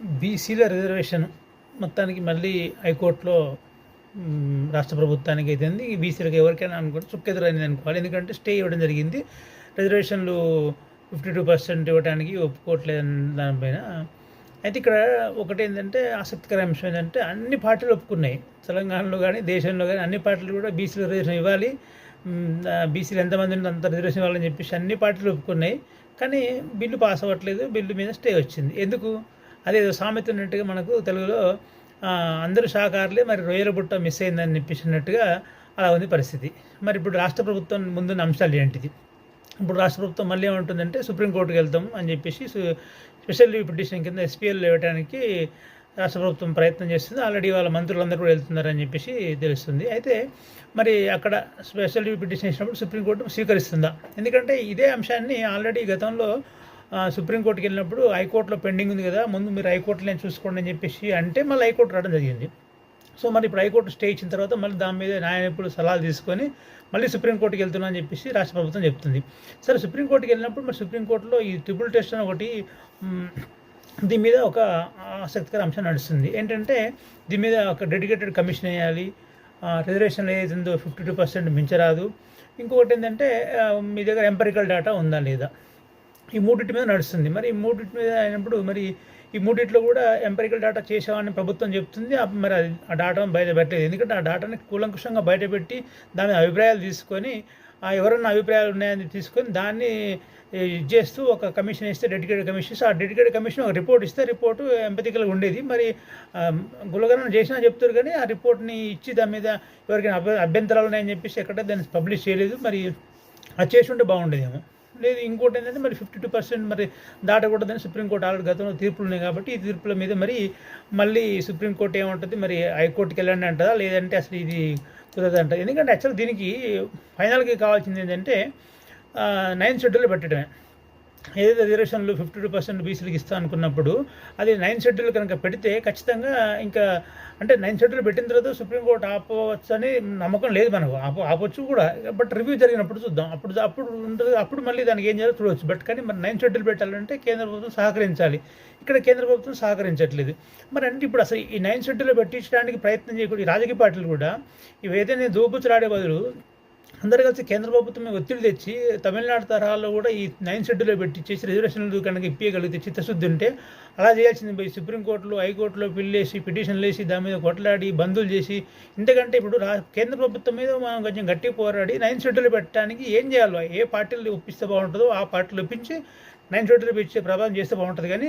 బీసీల రిజర్వేషన్ మొత్తానికి మళ్ళీ హైకోర్టులో రాష్ట్ర ప్రభుత్వానికి అయితే ఈ బీసీలకు ఎవరికైనా అనుకుంటే చుక్కెదురైంది అనుకోవాలి. ఎందుకంటే స్టే ఇవ్వడం జరిగింది. రిజర్వేషన్లు ఫిఫ్టీ టూ పర్సెంట్ ఇవ్వడానికి ఒప్పుకోవట్లేదు దానిపైన. అయితే ఇక్కడ ఒకటి ఏంటంటే ఆసక్తికర అంశం ఏంటంటే అన్ని పార్టీలు ఒప్పుకున్నాయి. తెలంగాణలో కానీ దేశంలో కానీ అన్ని పార్టీలు కూడా బీసీలు రిజర్వేషన్ ఇవ్వాలి. బీసీలు ఎంతమంది ఉంటే అంత రిజర్వేషన్ ఇవ్వాలని చెప్పేసి అన్ని పార్టీలు ఒప్పుకున్నాయి. కానీ బిల్లు పాస్ అవ్వట్లేదు. బిల్లు మీద స్టే వచ్చింది. ఎందుకు? అదే సామెత ఉన్నట్టుగా మనకు తెలుగులో అందరూ సహకారులే మరి రొయ్యల బుట్ట మిస్ అయిందని చెప్పేసినట్టుగా అలా ఉంది పరిస్థితి. మరి ఇప్పుడు రాష్ట్ర ప్రభుత్వం ముందున్న అంశాలు ఏంటిది? ఇప్పుడు రాష్ట్ర ప్రభుత్వం మళ్ళీ ఏమంటుందంటే సుప్రీంకోర్టుకి వెళ్తాం అని చెప్పేసి స్పెషల్ లీవ్ పిటిషన్ కింద ఎస్పీఎల్ ఇవ్వడానికి రాష్ట్ర ప్రభుత్వం ప్రయత్నం చేస్తుంది. ఆల్రెడీ వాళ్ళ మంత్రులందరూ కూడా వెళ్తున్నారని చెప్పేసి తెలుస్తుంది. అయితే మరి అక్కడ స్పెషల్ లీవ్ పిటిషన్ ఇచ్చినప్పుడు సుప్రీంకోర్టు స్వీకరిస్తుందా? ఎందుకంటే ఇదే అంశాన్ని ఆల్రెడీ గతంలో సుప్రీంకోర్టుకి వెళ్ళినప్పుడు హైకోర్టులో పెండింగ్ ఉంది కదా ముందు మీరు హైకోర్టులో చూసుకోండి అని చెప్పేసి అంటే మళ్ళీ హైకోర్టు రావడం జరిగింది. సో మరి ఇప్పుడు హైకోర్టు స్టే ఇచ్చిన తర్వాత మళ్ళీ దాని మీద న్యాయ సలహాలు తీసుకొని మళ్ళీ సుప్రీంకోర్టుకి వెళ్తున్నా అని చెప్పేసి రాష్ట్ర ప్రభుత్వం చెప్తుంది. సరే సుప్రీంకోర్టుకి వెళ్ళినప్పుడు మరి సుప్రీంకోర్టులో ఈ ట్రిపుల్ టెస్ట్ అని ఒకటి దీని మీద ఒక ఆసక్తికర అంశం నడుస్తుంది. ఏంటంటే దీని మీద ఒక డెడికేటెడ్ కమిషన్ వేయాలి రిజర్వేషన్ ఏదైతే ఉందో ఫిఫ్టీ టూ పర్సెంట్ మించరాదు. ఇంకొకటి ఏంటంటే మీ దగ్గర ఎంపరికల్ డేటా ఉందా లేదా? ఈ మూడింటి మీద నడుస్తుంది. మరి ఈ మూడింటి మీద అయినప్పుడు మరి ఈ మూడిట్లో కూడా ఎంపరికల్ డేటా చేసామని ప్రభుత్వం చెప్తుంది. ఆ మరి ఆ డేటాను బయట పెట్టలేదు. ఎందుకంటే ఆ డేటాని కూలంకుషంగా బయటపెట్టి దాని అభిప్రాయాలు తీసుకొని ఆ ఎవరన్నా అభిప్రాయాలు ఉన్నాయని తీసుకొని దాన్ని ఇది చేస్తూ ఒక కమిషన్ ఇస్తే డెడికేటెడ్ కమిషన్ ఇస్తే ఆ డెడికేటెడ్ కమిషన్ ఒక రిపోర్ట్ ఇస్తే రిపోర్టు ఎంపతికల్గా ఉండేది. మరి గులగనం చేసినా చెప్తారు కానీ ఆ రిపోర్ట్ని ఇచ్చి దాని మీద ఎవరికైనా అభ్య అభ్యంతరాలు ఉన్నాయని చెప్పేసి ఎక్కడ దాన్ని పబ్లిష్ చేయలేదు. మరి అది చేసి ఉంటే బాగుండేదేమో. లేదు ఇంకోటి ఏంటంటే మరి ఫిఫ్టీ టూ పర్సెంట్ మరి దాటకూడదని సుప్రీంకోర్టు ఆల్రెడీ గతంలో తీర్పులు ఉన్నాయి కాబట్టి ఈ తీర్పుల మీద మరి మళ్ళీ సుప్రీంకోర్టు ఏమంటుంది మరి హైకోర్టుకి వెళ్ళండి అంటుందా లేదంటే అసలు ఇది కుదరదంట అంటారు ఎందుకంటే యాక్చువల్ దీనికి ఫైనల్గా కావాల్సింది ఏంటంటే నైన్ షెడ్యూల్ పెట్టడమే. ఏదైతే రిజర్వేషన్లు ఫిఫ్టీ టూ పర్సెంట్ బీసీలకు ఇస్తా అనుకున్నప్పుడు అది నైన్ షెడ్యూల్ కనుక పెడితే ఖచ్చితంగా ఇంకా అంటే నైన్ షెడ్యూల్ పెట్టిన తర్వాత సుప్రీంకోర్టు ఆపవచ్చు అని నమ్మకం లేదు మనకు. ఆప ఆపవచ్చు కూడా. బట్ రివ్యూ జరిగినప్పుడు చూద్దాం. అప్పుడు అప్పుడు ఉంటుంది అప్పుడు మళ్ళీ దానికి ఏం చేయాలో చూడవచ్చు. బట్ కానీ మరి నైన్ షెడ్యూల్ పెట్టాలంటే కేంద్ర ప్రభుత్వం సహకరించాలి. ఇక్కడ కేంద్ర ప్రభుత్వం సహకరించట్లేదు. మరి అంటే ఇప్పుడు అసలు ఈ నైన్ షెడ్యూల్ పెట్టించడానికి ప్రయత్నం చేయకూడదు. ఈ రాజకీయ పార్టీలు కూడా ఇవి ఏదైనా దోపుచులాడే బదులు అందరు కలిసి కేంద్ర ప్రభుత్వం ఒత్తిడి తెచ్చి తమిళనాడు తరహాలో కూడా ఈ నైన్ షెడ్యూల్లో పెట్టించేసి రిజర్వేషన్లు కనుక ఇప్పించగలిగితే చిత్తశుద్ధి ఉంటే అలా చేయాల్సింది పోయి సుప్రీంకోర్టులో హైకోర్టులో పిల్లేసి పిటిషన్లు వేసి దాని మీద కొట్లాడి బంధులు చేసి ఇంతకంటే ఇప్పుడు రా కేంద్ర ప్రభుత్వం మీద మనం కొంచెం గట్టి పోరాడి నైన్ షెడ్యూల్ పెట్టడానికి ఏం చేయాలో ఏ పార్టీలు ఒప్పిస్తే బాగుంటుందో ఆ పార్టీలు ఒప్పించి నైన్ షెడ్యూల్ ఇచ్చే ప్రభావం చేస్తే బాగుంటుంది. కానీ